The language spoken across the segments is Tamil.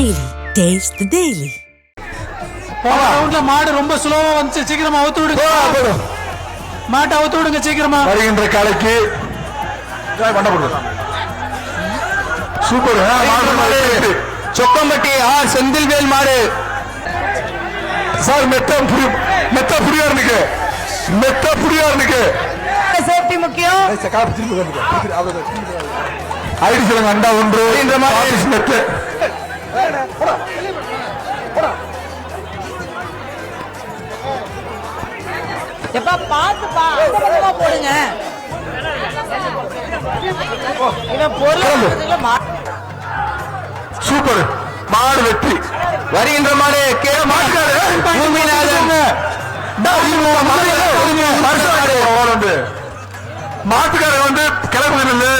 Daily. Taste the Daily. போன ரவுண்ட்ல மாடு ரொம்ப ஸ்லோவா வந்துச்சு. சீக்கிரமா அவுத்து விடுங்க. மாட்டை அவுத்து விடுங்க சீக்கிரமா. வருகின்ற காலைக்கு. சூப்பர். சொக்கம்பட்டி ஆர் செந்தில்வேல் மாடு. சார் மெத்த புடி மெத்த புடியா இருக்கு மெத்த புடியா இருக்கு சேஃப்டி முக்கியம். ஐடி சொல்லுங்க அண்டா ஒன்று. இந்த மாதிரி. மெத்த. சூப்பர் மாடு வெற்றி. வருகின்ற மாடு கே. மாட்டுக்காரு பூமிநாதன் மாட்டுக்காரன் வந்து கிளம்பு நில்லு.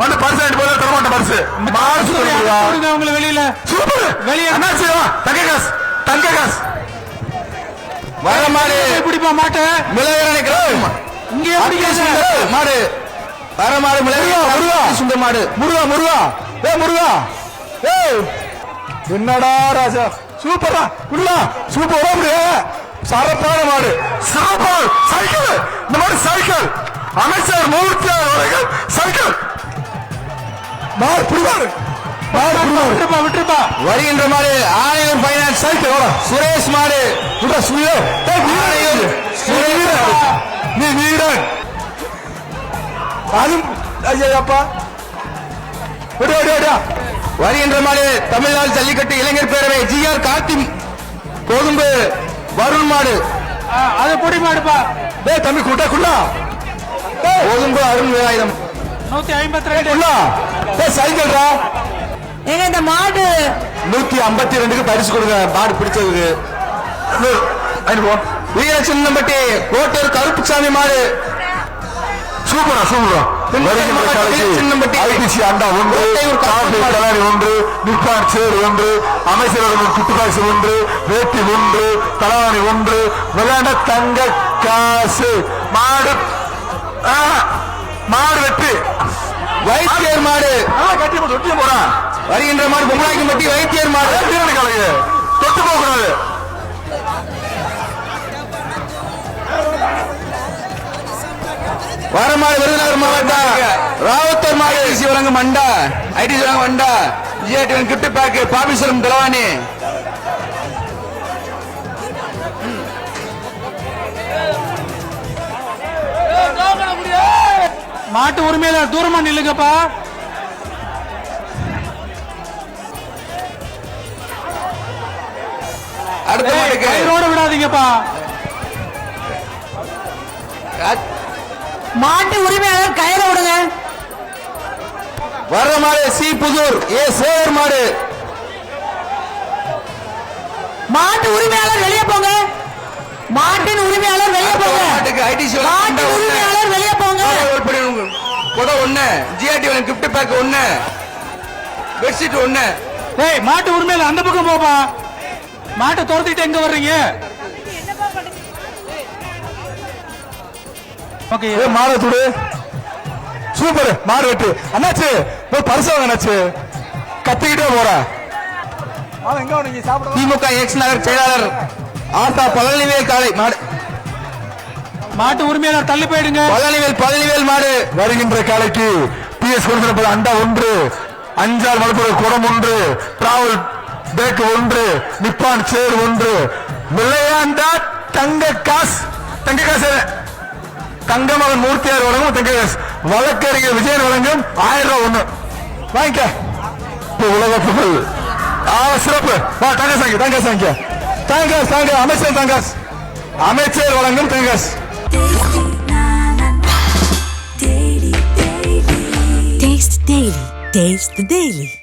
வந்து பரிசு வாங்கிட்டு போய் தரமாட்ட பரிசு. விடுங்க அவங்களை வெளியில. சூப்பர். வெளியே. என்னாச்சு வா, தங்க காசு. தங்க காசு. வர மாடு. பிடிப்பா மாட்டை? மிளகரணை கிராமம் இங்கே மாடு. வர மாடு முருகா, சுந்தர் மாடு. முருகா முருகா. ஏ முருகா. ஏய். என்னடா ராஜா? சூப்பரா குள்ளா சூப்பர். ஓடு சரப்பான மாடு. Super cycle. இந்த மாதிரி சைக்கிள். அமைச்சர் மூர்த்தி அவர்கள் சைக்கிள். மாடு புரிவாரு. வருகின்ற மாடு ஆணையம் பைனான்ஸ் சுரேஷ் மாடு. ஆணையம் நீ வீரன். நீ வீரன் அது ஐயப்பா விடு விடு விடு. வருகின்ற மாடு தமிழ்நாடு ஜல்லிக்கட்டு இளைஞர் பேரவை ஜி ஆர் கார்த்தி கோதும்பு வருண் மாடு. அதை பொடி மாடுப்பா. டேய் தம்பி குட்டா குள்ளா கோதும்பு அருண் வேலாயுதம் நூத்தி ஐம்பத்தி ரெண்டு. குள்ளா டேய் சைக்கிள்டா ஏங்க இந்த மாடு? நூத்தி ஐம்பத்தி ரெண்டுக்கு பரிசு கொடுங்க. மாடு பிடிச்சதுக்கு. ஐந்து போ வீர சின்னம்பட்டி கோட்டூர் கருப்புசாமி மாடு. சூப்பரா சூப்பரா. வருகின்ற காலைக்கு. ஐபிசி அண்டா ஒன்று காஃபி கலாரி ஒன்று நிப்பான் சேர் ஒன்று அமைச்சரகம் குட்டுக்காசு ஒன்று வேட்டி ஒன்று தலவாணி ஒன்று விளையாட தங்க காசு. மாடு மாடு வெற்றி. வைத்தியர் மாடு. கட்டி தொட்டி போறான் வருகின்ற மாடு பொம்மலாக்கிம்பட்டி வைத்தியர் மாடு. காலைக்கு தொட்டு போகக்கூடாது. வர மாடு விருதுநகர் மாவட்டம் ராவத்தூர் மாடு வழங்கும் மண்டா ஐடிசி வழங்கும் மண்டா ஜிஆர்டி கிஃப்ட் பேக் பாபீஸ்வரம் தலவாணி. மாட்டு உரிமையில தூரமா நில்லுங்கப்பா. அடுத்த விடாதீங்கப்பா. மாட்டு உரிமையாளர் கயிற விடுங்க. வர்ற மாடு சி புதூர் ஏ சேவர் மாடு. மாட்டு உரிமையாளர் வெளியே போங்க. மாட்டின் உரிமையாளர் வெளியே போங்க. மாட்டுக்கு ஐடிசி மாட்டின் உரிமையாளர் வெளியே போங்க. கூட ஒண்ணு ஜிஆர்டி கிஃப்ட் பேக் ஒண்ணு பெட்ஷீட் ஒண்ணு. ஏய் மாட்டு உரிமையில அந்த பக்கம் போப்பா. மாட்டை துரத்திட்டு எங்க வர்றீங்க? மாடு துடு. சூப்பர். மாடு வெட்டு. அண்ணாச்சு போய் பரிசு வாங்க அண்ணாச்சு. கத்திக்கிட்டே போற. திமுக எக்ஸ் நகர் செயலாளர் ஆத்தா பழனிவேல் காலை மாடு. மாட்டு உரிமையாளர் தள்ளி போயிடுங்க. பழனிவேல் பழனிவேல் மாடு. வருகின்ற காலைக்கு பி எஸ் கொடுத்திருப்பது அண்டா ஒன்று அஞ்சால் மலப்புற குடம் ஒன்று டிராவல் பேக் ஒன்று நிப்பான் சேர் ஒன்று. விளையாண்டா தங்க காசு. தங்க காசு தங்கமகன் மூர்த்தியார் வழங்கும் தங்க வழக்கறிஞர் விஜயன் வழங்கும் ஆயிரம் ரூபாய் ஒண்ணு. வாங்கிக்க. இப்போ உலக புகழ். ஆ சிறப்பு. வா தங்க சாங்கி தங்க சாங்கி. தங்க சாங்க அமைச்சர் தங்கஸ் அமைச்சர் வழங்கும் தங்கஸ் Taste the Daily. Taste the Daily.